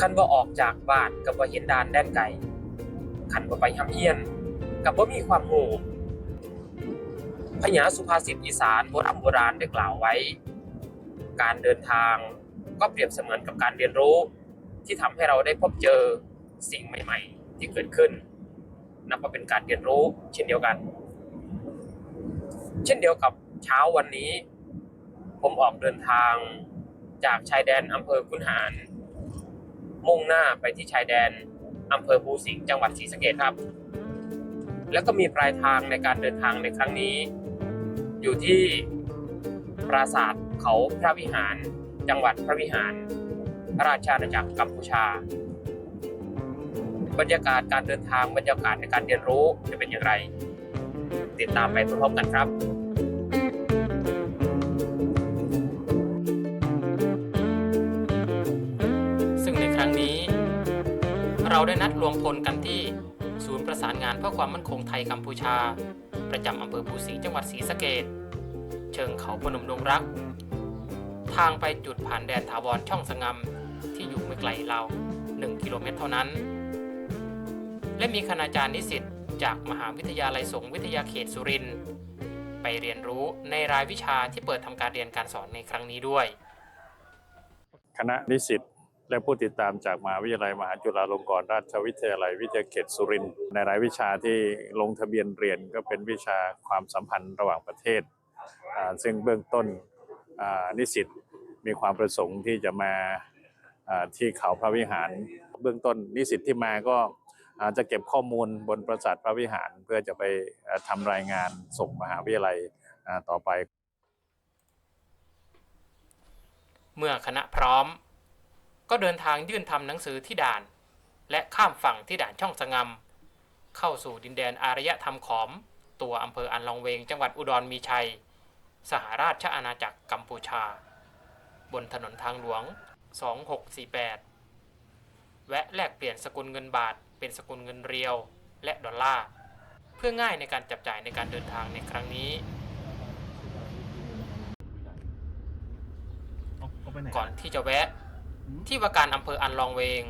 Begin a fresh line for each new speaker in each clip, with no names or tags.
คันบ่ออกจากบ้านกับบ่เห็นดานแดนไกลคันบ่ไปหำเฮียนกับบ่มีความรู้พญาสุภาษิตอีสานโบราณโบราณได้กล่าวไว้ การเดินทางก็เปรียบเสมือนกับการเรียนรู้ ที่ทำให้เราได้พบเจอสิ่งใหม่ ๆ ที่เกิดขึ้น นับว่าเป็นการเรียนรู้เช่นเดียวกัน เช่นเดียวกับเช้าวันนี้ ผมออกเดินทางจากชายแดนอำเภอคุนหาร มุ่งหน้าไปที่ชายแดนอำเภอภูสิงห์จังหวัดศรีสะเกษครับ แล้วก็มีปลายทางในการเดินทางในครั้งนี้ อยู่ที่ปราสาทเขาพระวิหาร จังหวัดพระวิหาร ราชอาณาจักรกัมพูชา บรรยากาศการเดินทางบรรยากาศในการเรียนรู้จะเป็นอย่างไร ติดตามไปพร้อมกันครับซึ่งในครั้งนี้ เราได้นัดรวมพลกันที่ศูนย์ประสานงานเพื่อความมั่นคงไทยกัมพูชา ประจำอำเภอภูสิงห์จังหวัดศรีสะเกษเชิงเขาพนมดงรัก ทางไปจุดผ่านแดนถาวรช่องสงำที่อยู่ไม่ไกลเรา 1 กิโลเมตรเท่านั้น และมีคณาจารย์นิสิตจากมหาวิทยาลัยสงฆ์วิทยาเขตสุรินทร์ไปเรียนรู้ในรายวิชาที่เปิดทำการเรียนการสอนในครั้งนี้ด้วย
คณะนิสิตและผู้ติดตามจากมหาวิทยาลัยมหาจุฬาลงกรณราชวิทยาลัยวิทยาเขตสุรินทร์ในรายวิชาที่ลงทะเบียนเรียนก็เป็นวิชาความสัมพันธ์ระหว่างประเทศ ซึ่งเบื้องต้นนิสิตมีความประสงค์ที่จะมาที่เขาพระวิหาร เบื้องต้นนิสิตที่มาก็ จจะเก็บข้อมูลบนปราสาทพระวิหาร เพื่อจะไปเอ่อทำรายงานส่งมหาวิทยาลัยต่อไป
เมื่อคณะพร้อม ก็เดินทางยื่นทำหนังสือที่ด่าน และข้ามฝั่งที่ด่านช่องสงำเข้าสู่ดินแดนอารยธรรมขอม ตัวอำเภออันลองเวงจังหวัดอุดรมีชัย สหราชอาณาจักรกัมพูชา บนถนนทางหลวง 2648 แวะแลกเปลี่ยนสกุลเงินบาท เป็นสกุลเงินเรียวและดอลลาร์เพื่อง่ายในการจับจ่ายในการเดินทางในครั้งนี้ก่อนที่จะแวะ ที่ว่าการอำเภออันลองเวง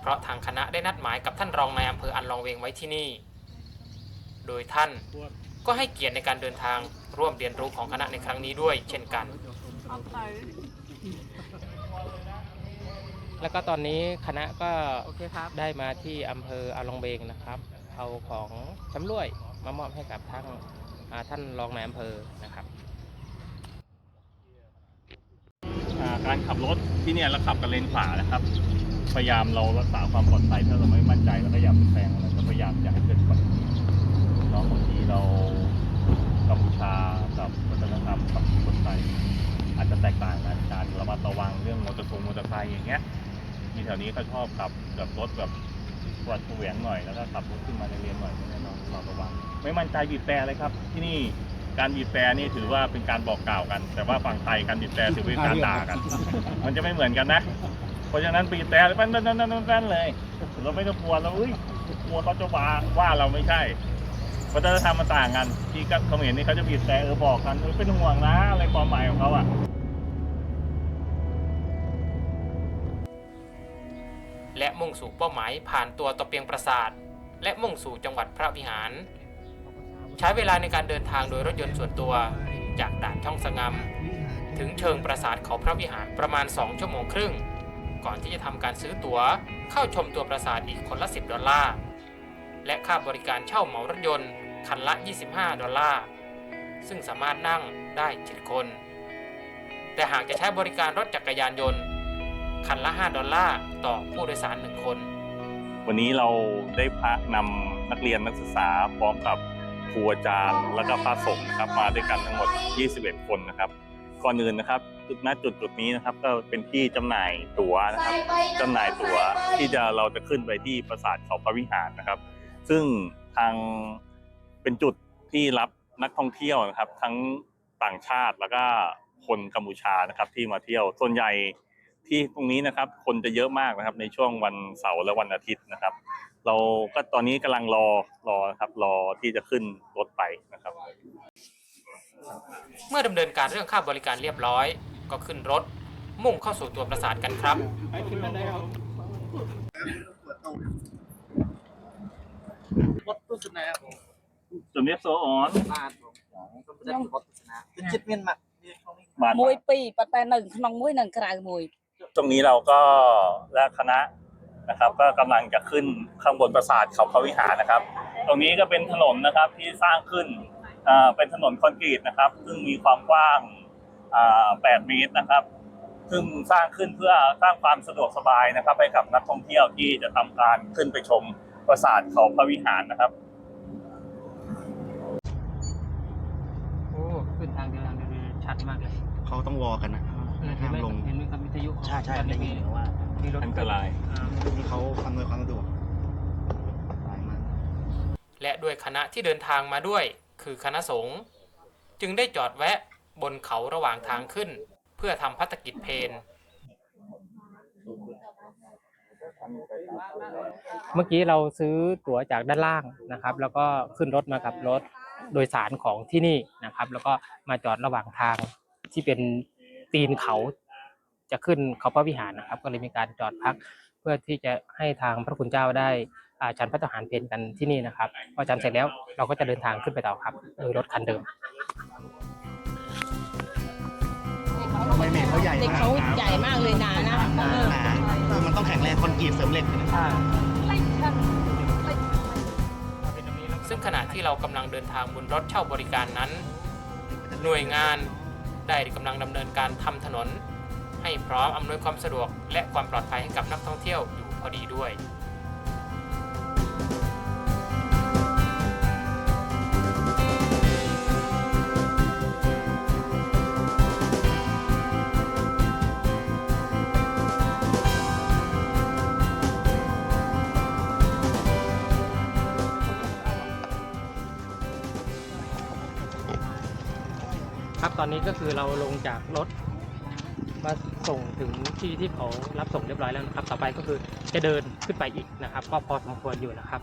เพราะทางคณะได้นัดหมายกับท่านรองในายอำเภออันลองเวงไว้ที่นี่ โดยท่านก็ให้เกียรติในการเดินทางร่วมเรียนรู้ของคณะในครั้งนี้ด้วยเช่นกัน แล้วก็ตอนนี้คณะก็ได้มาที่อำเภออันลองเวงนะครับ เอาของชำร่วยมามอบให้กับทางอ่าท่านรองในายอำเภอนะครับ
อ่าการขับรถที่เนี่ยเราขับกันเลนขวานะครับ พยายามเรารักษาความปลอดภัยถ้าเราไม่มั่นใจเราก็อย่าไปแซงอะไรก็พยายามอย่าให้เกิดอุบัติเหตุเนาะบางทีเรากัมพูชากับวัฒนธรรมกับคนไทยอาจจะแตกต่างกันการระมัดระวังเรื่องมอเตอร์ไซค์มอเตอร์ไซค์อย่างเงี้ย มีแถวนี้เขาชอบขับแบบรถแบบปวดเหวียงหน่อยแล้วก็ขับรถขึ้นมาในเลนหน่อยนี่ยเราเราระวัง ไม่มั่นใจบีบแต่เลยครับ ที่นี่การบีบแต่นี่ถือว่าเป็นการบอกกล่าวกัน แต่ว่าฝั่งไทยการบีบแต่ถือเป็นการด่ากัน มันจะไม่เหมือนกันนะ เพราะฉะนั้นบีบแต่ปั้นปั้นปั้นปั้นปั้นเลย เราไม่ต้องกลัวเราเอ้ยกลัวเขาจะว่าว่าเราไม่ใช่วัฒนธรรมมันต่างกันที่ก็เขาเห็นนี่เขาจะบีบแต่เออบอกกันเออเป็นห่วงนะอะไรความหมายของเขาอะ
และมุ่งสู่เป้าหมายผ่านตัวตะเปียงปราสาท และมุ่งสู่จังหวัดพระวิหาร ใช้เวลาในการเดินทางโดยรถยนต์ส่วนตัว จากด่านช่องสงำถึงเชิงปราสาทเขาพระวิหารประมาณ 2 ชั่วโมงครึ่ง ก่อนที่จะทำการซื้อตั๋วเข้าชมตัวปราสาทอีกคนละ 10 ดอลลาร์ และค่าบริการเช่าเหมารถยนต์คันละ 25 ดอลลาร์ ซึ่งสามารถนั่งได้7คน แต่หากจะใช้บริการรถจักรยานยนต์ คันละ 5 ดอลลาร์ต่อผู้โดยสาร 1 คน
วันนี้เราได้พานำนักเรียนนักศึกษาพร้อมกับครูอาจารย์แล้วก็พระสงฆ์นะครับมาด้วยกันทั้งหมด 21 คนนะครับ ก่อนอื่นนะครับจุดณจุดจุดนี้นะครับก็เป็นที่จำหน่ายตั๋วนะครับจำหน่ายตั๋วที่จะเราจะขึ้นไปที่ปราสาทเขาพระวิหารนะครับ ซึ่งทางเป็นจุดที่รับนักท่องเที่ยวนะครับ ทั้งต่างชาติแล้วก็คนกัมพูชานะครับที่มาเที่ยวส่วนใหญ่ ที่ตรงนี้นะครับ คนจะเยอะมากนะครับ ในช่วงวันเสาร์และวันอาทิตย์นะครับ เราก็ตอนนี้กำลังรอรอครับรอที่จะขึ้นรถไปนะครับ
เมื่อดำเนินการเรื่องค่าบริการเรียบร้อย ก็ขึ้นรถ มุ่งเข้าสู่ตัวปราสาทกันครับ
បត់ទស្សនា
จุดเรียบโซออน
បាទខ្ញុំប្រទេសបត់ទស្សនាគឺចិត្តមានម៉ាក់នេះក្នុងនេះ
มา
មួយពីរប៉ុន្តែនៅក្នុងមួយនៅក្រៅមួយ
ตรงนี้เราก็และคณะนะครับ ก็กำลังจะขึ้นข้างบนปราสาทเขาพระวิหารนะครับ ตรงนี้ก็เป็นถนนนะครับที่สร้างขึ้นอ่าเป็นถนนคอนกรีตนะครับ ซึ่งมีความกว้างอ่า8เมตรนะครับ ซึ่งสร้างขึ้นเพื่อสร้างความสะดวกสบายนะครับ ให้กับนักท่องเที่ยวที่จะทำการขึ้นไปชมปราสาทเขาพระวิหารนะครับ
โอ้ขึ้นทางเดินทางเดินชัดมากเลย
เขาต้องวอกันนะ
เห็นไหมเห็นไหมครับวิ ทยุ
ใช่ใช่ได้ยินว่า
มีรถ
อันตราย
ที่เขาอำนวยความสะดวกสายมาก
และด้วยคณะที่เดินทางมาด้วย คือคณะสงฆ์จึงได้จอดแวะบนเขาระหว่างทางขึ้น เพื่อทำพัฒกิจเพนเมื่อกี้เราซื้อตั๋วจากด้านล่างนะครับ แล้วก็ขึ้นรถมากับรถโดยสารของที่นี่นะครับ แล้วก็มาจอดระหว่างทางที่เป็นตีนเขา จะขึ้นเขาพระวิหารนะครับ ก็เลยมีการจอดพักเพื่อที่จะให้ทางพระคุณเจ้าได้อ่าฉันพระทหารเพนกันที่นี่นะครับพอฉันเสร็จแล้วเราก็จะเดินทางขึ้นไปต่อครับโดยรถคันเดิม
ทำไมเมฆเขาใหญ่
เด็ก
มาก
เขาใหญ่มากเลยหนานะเออ
หนาคือมันต้องแข็งแรงคอนกรีตเสริมเหล็กนะ
ซึ่งขณะที่เรากำลังเดินทางบนรถเช่าบริการนั้น หน่วยงานได้กำลังดำเนินการทำถนน ให้พร้อมอำนวยความสะดวก และความปลอดภัยให้กับนักท่องเที่ยวอยู่พอดีด้วยครับตอนนี้ก็คือเราลงจากรถ มาส่งถึงที่ที่เขารับส่งเรียบร้อยแล้วนะครับ ต่อไปก็คือจะเดินขึ้นไปอีกนะครับ ก็พอสมควรอยู่นะครับ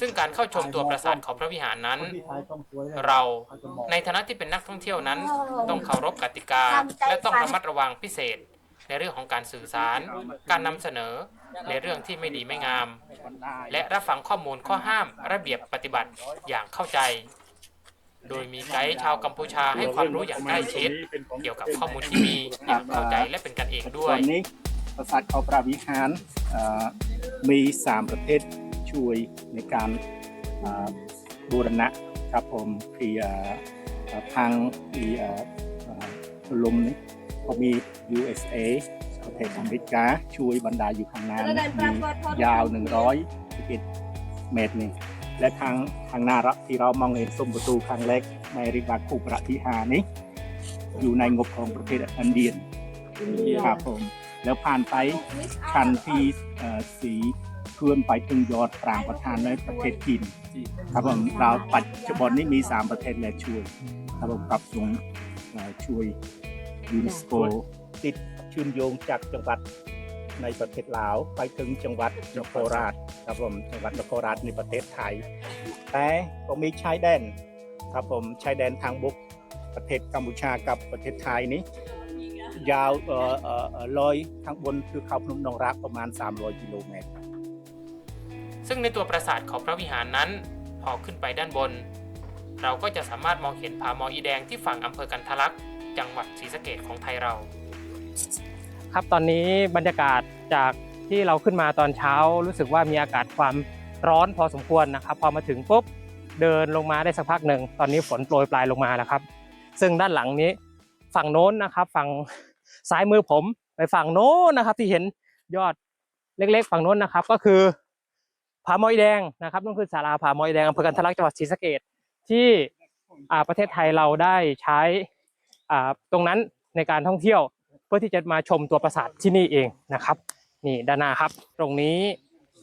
ซึ่งการเข้าชมตัวปราสาทของพระวิหารนั้น เราในฐานะที่เป็นนักท่องเที่ยวนั้น ต้องเคารพกติกา และต้องระมัดระวังพิเศษ ในเรื่องของการสื่อสาร การนำเสนอในเรื่องที่ไม่ดีไม่งาม และรับฟังข้อมูลข้อห้ามระเบียบปฏิบัติอย่างเข้าใจ โดยมีไกด์ชาวกัมพูชาให้ความรู้อย่างใกล้ชิดเกี่ยวกับข้อมูลที่มีอย่างเข้าใจและเป็นกันเองด้ว
ต
ย
อนนี้ปราสาทเขาพระวิหารเอ่อมีสามประเทศช่วยในการเอ่อบูรณะครับผมที่เอ่อเอ่อทางที่เอ่อเอ่อลมนี้ เขามี USA ประเทศอเมริกา ช่วยบรรดาอยู่ข้างหน้านี่มียาว 111 เมตรนี่ และทางทางหน้ารับที่เรามองเห็นซุ้มประตูข้างเล็กในริบาคูประทิหารนี้ อยู่ในงบของประเทศอินเดียนครับผม แล้วผ่านไปชันที่เอ่อสีเคลื่อนไปถึงยอดปรางประธานในประเทศจีนครับผมเราปัจจุบันนี้มี 3 ประเทศและช่วยครับผมปรับปรุงเอ่อช่วย ยูเนสโกติดเชื่อมโยงจากจังหวัดในประเทศลาวไปถึงจังหวัดนครราชครับผมจังหวัดนครราชในประเทศไทย แต่ก็มีชายแดนครับผมชายแดนทางบกประเทศกัมพูชากับประเทศไทยนี้ ยาวเอ่อเอ่อเอ่อลอยข้างบนคือเขาพนมนองรักประมาณ 300 กิโลเมตร
ซึ่งในตัวปราสาทของพระวิหารนั้น พอขึ้นไปด้านบน เราก็จะสามารถมองเห็นผาหมออีแดงที่ฝั่งอำเภอกันทะลัก จังหวัดศรีสะเกดของไทยเรา ครับตอนนี้บรรยากาศจากที่เราขึ้นมาตอนเช้า รู้สึกว่ามีอากาศความร้อนพอสมควรนะครับ พอมาถึงปุ๊บเดินลงมาได้สักพักหนึ่งตอนนี้ฝนโปรยปลายลงมาแล้วครับ ซึ่งด้านหลังนี้ฝั่งโน้นนะครับ ฝั่งซ้ายมือผมไปฝั่งโน้นนะครับ ที่เห็นยอดเล็กๆ ฝั่งโน้นนะครับ ก็คือผาหมออีแดงนะครับนั่นคือศาลาผาหมออีแดงอำเภอกันทะลักจังหวัดศรีสะเกดที่อ่าประเทศไทยเราได้ใช้ ตรงนั้นในการท่องเที่ยวเพื่อที่จะมาชมตัวปราสาทที่นี่เองนะครับ นี่ด้านหน้าครับ ตรงนี้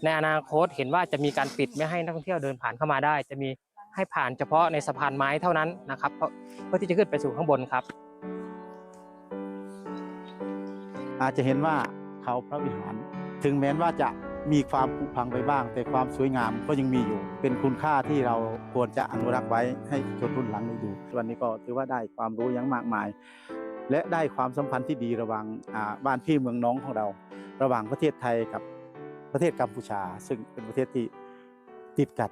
ในอนาคตเห็นว่าจะมีการปิดไม่ให้นักท่องเที่ยวเดินผ่านเข้ามาได้ จะมีให้ผ่านเฉพาะในสะพานไม้เท่านั้นนะครับเพราะเพื่อที่จะขึ้นไปสู่ข้างบนครับ
อาจจะเห็นว่าเขาพระวิหาร ถึงแม้ว่าจะ มีความผุพังไปบ้าง แต่ความสวยงามก็ยังมีอยู่ เป็นคุณค่าที่เราควรจะอนุรักษ์ไว้ให้ชนรุ่นหลังได้ดูวันนี้ก็ถือว่าได้ความรู้อย่างมากมาย และได้ความสัมพันธ์ที่ดีระหว่างอ่าบ้านพี่เมืองน้องของเรา ระหว่างประเทศไทยกับประเทศกัมพูชา ซึ่งเป็นประเทศที่ติดกัน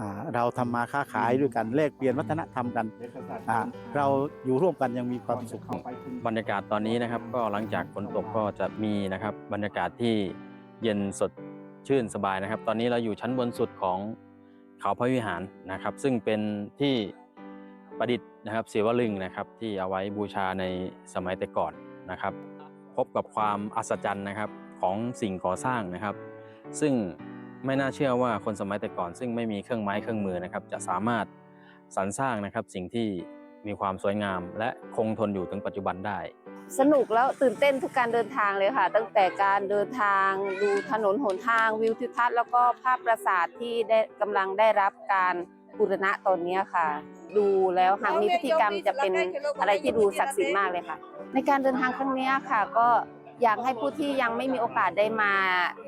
อ่าเราทำมาค้าขายด้วยกันแลกเปลี่ยนวัฒนธรรมกันอ่าเราอยู่ร่วมกันยังมีความสุข
บรรยากาศตอนนี้นะครับ ก็หลังจากฝนตกก็จะมีนะครับบรรยากาศที่เย็นสด ชื่นสบายนะครับ ตอนนี้เราอยู่ชั้นบนสุดของเขาพระวิหารนะครับ ซึ่งเป็นที่ประดิษฐ์นะครับศิวลึงนะครับ ที่เอาไว้บูชาในสมัยแต่ก่อนนะครับ พบกับความอัศจรรย์นะครับของสิ่งก่อสร้างนะครับ ซึ่งไม่น่าเชื่อว่าคนสมัยแต่ก่อน ซึ่งไม่มีเครื่องไม้เครื่องมือนะครับ จะสามารถสรรสร้างนะครับสิ่งที่มีความสวยงาม และคงทนอยู่ถึงปัจจุบันได้
สนุกแล้วตื่นเต้นทุกการเดินทางเลยค่ะ ตั้งแต่การเดินทางดูถนนหนทางวิวทิวทัศน์แล้วก็ภาพปราสาทที่ได้กำลังได้รับการบูรณะตอนนี้ค่ะ ดูแล้วหากมีพิธีกรรมจะเป็นอะไรที่ดูศักดิ์สิทธิ์มากเลยค่ะ ในการเดินทางครั้งนี้ค่ะ ก็อยากให้ผู้ที่ยังไม่มีโอกาสได้มา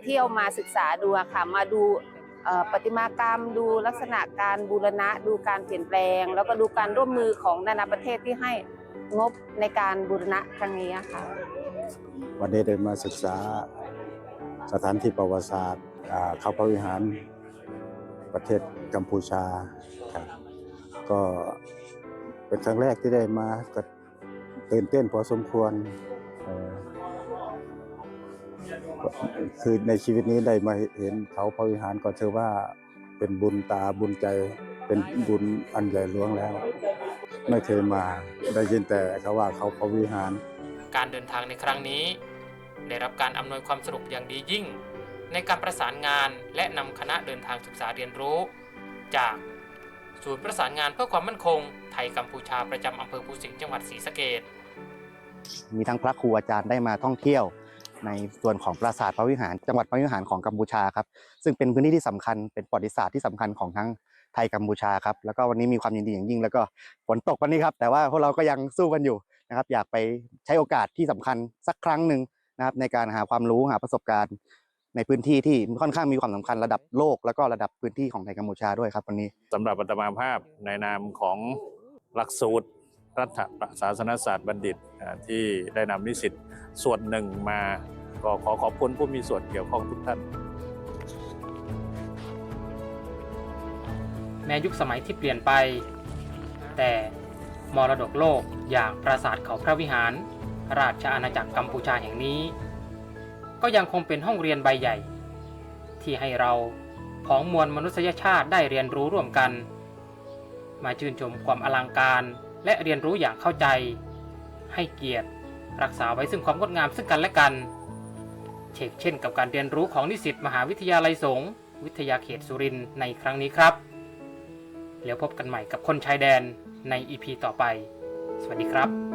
เที่ยวมาศึกษาดูค่ะ มาดูประติมากรรม ดูลักษณะการบูรณะ ดูการเปลี่ยนแปลง แล้วก็ดูการร่วมมือของนานาประเทศที่ให้ งบในการบูรณะครั้งนี้ค่ะ
วันนี้ได้มาศึกษาสถานที่ประวัติศาสตร์เขาพระวิหารประเทศกัมพูชาครับก็เป็นครั้งแรกที่ได้มาก็ตื่นเต้นพอสมควรคือในชีวิตนี้ได้มาเห็นเขาพระวิหารก็ถือว่าเป็นบุญตาบุญใจเป็นบุญอันใหญ่หลวงแล้ว ไม่เคยมาได้ยินแต่เขาว่าเขาพระวิหาร
การเดินทางในครั้งนี้ ได้รับการอำนวยความสะดวกอย่างดียิ่ง ในการประสานงานและนำคณะเดินทางศึกษาเรียนรู้ จากศูนย์ประสานงานเพื่อความมั่นคง ไทยกัมพูชาประจำอำเภอภูสิงห์จังหวัดศรีสะเกษ
มีทั้งพระครูอาจารย์ได้มาท่องเที่ยว ในส่วนของปราสาทพระวิหาร จังหวัดพระวิหารของกัมพูชาครับซึ่งเป็นพื้นที่ที่สำคัญเป็นประวัติศาสตร์ที่สำคัญของทั้ง ไทยกัมพูชาครับแล้วก็วันนี้มีความยินดีอย่างยิ่ง แล้วก็ฝนตกวันนี้ครับ แต่ว่าพวกเราก็ยังสู้กันอยู่นะครับ อยากไปใช้โอกาสที่สำคัญสักครั้งหนึ่งนะครับ ในการหาความรู้หาประสบการณ์ ในพื้นที่ที่ค่อนข้างมีความสำคัญระดับโลก แล้วก็ระดับพื้นที่ของไทยกัมพูชาด้วยครับวันนี้
สำหรับอัตมาภาพในนามของหลักสูตรรัฐศาสนศาสตร์บัณฑิตที่ได้นำนิสิตส่วนหนึ่งมาก็ขอขอบคุณผู้มีส่วนเกี่ยวข้องทุกท่าน
แม้ยุคสมัยที่เปลี่ยนไป แต่มรดกโลกอย่างปราสาทเขาพระวิหาร ราชอาณาจักรกัมพูชาแห่งนี้ ก็ยังคงเป็นห้องเรียนใบใหญ่ ที่ให้เราของมวลมนุษยชาติได้เรียนรู้ร่วมกัน มาชื่นชมความอลังการและเรียนรู้อย่างเข้าใจ ให้เกียรติรักษาไว้ซึ่งความงดงามซึ่งกันและกัน เชกเช่นกับการเรียนรู้ของนิสิตมหาวิทยาลัยสงฆ์วิทยาเขตสุรินทร์ในครั้งนี้ครับ แล้วพบกันใหม่กับคนชายแดนใน EP ต่อไป สวัสดีครับ